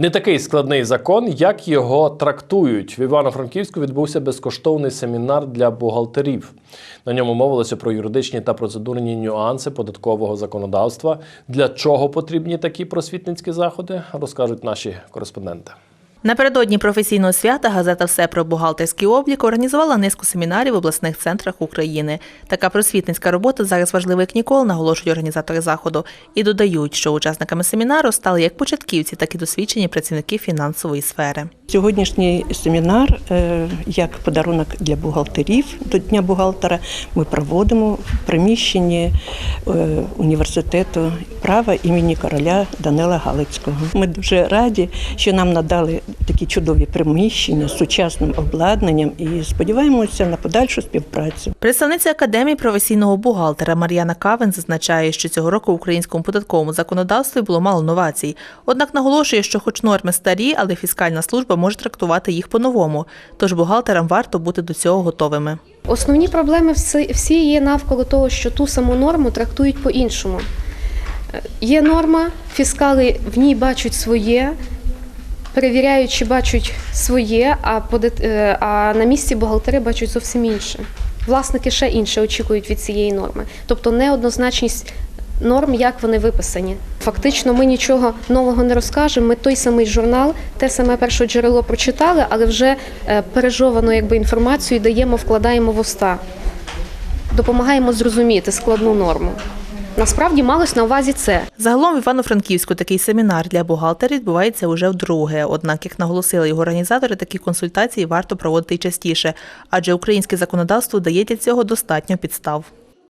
Не такий складний закон, як його трактують. В Івано-Франківську відбувся безкоштовний семінар для бухгалтерів. На ньому мовилося про юридичні та процедурні нюанси податкового законодавства. Для чого потрібні такі просвітницькі заходи, розкажуть наші кореспонденти. Напередодні професійного свята газета Все про бухгалтерський облік організувала низку семінарів в обласних центрах України. Така просвітницька робота зараз важлива як ніколи, наголошують організатори заходу. І додають, що учасниками семінару стали як початківці, так і досвідчені працівники фінансової сфери. Сьогоднішній семінар е, як подарунок для бухгалтерів до Дня бухгалтера ми проводимо в приміщенні е, університету права імені короля Данила Галицького. Ми дуже раді, що нам надали такі чудові приміщення з сучасним обладнанням і сподіваємося на подальшу співпрацю. Представниця академії професійного бухгалтера Мар'яна Кавен зазначає, що цього року в українському податковому законодавстві було мало новацій. Однак наголошує, що, хоч норми старі, але фіскальна служба може трактувати їх по-новому. Тож бухгалтерам варто бути до цього готовими. Основні проблеми всі, є навколо того, що ту саму норму трактують по-іншому. Е, Є норма, фіскали в ній бачать своє, перевіряючи бачать своє, а, е, а на місці бухгалтери бачать зовсім інше. Власники ще інше очікують від цієї норми. Тобто неоднозначність норм, як вони виписані. Фактично, ми нічого нового не розкажемо. Ми той самий журнал, те саме перше джерело прочитали, але вже е, пережовану якби, інформацію даємо, вкладаємо в уста. Допомагаємо зрозуміти складну норму. Насправді малось на увазі це. Загалом в Івано-Франківську такий семінар для бухгалтерів відбувається уже вдруге. Однак, як наголосили його організатори, такі консультації варто проводити й частіше, адже українське законодавство дає для цього достатньо підстав.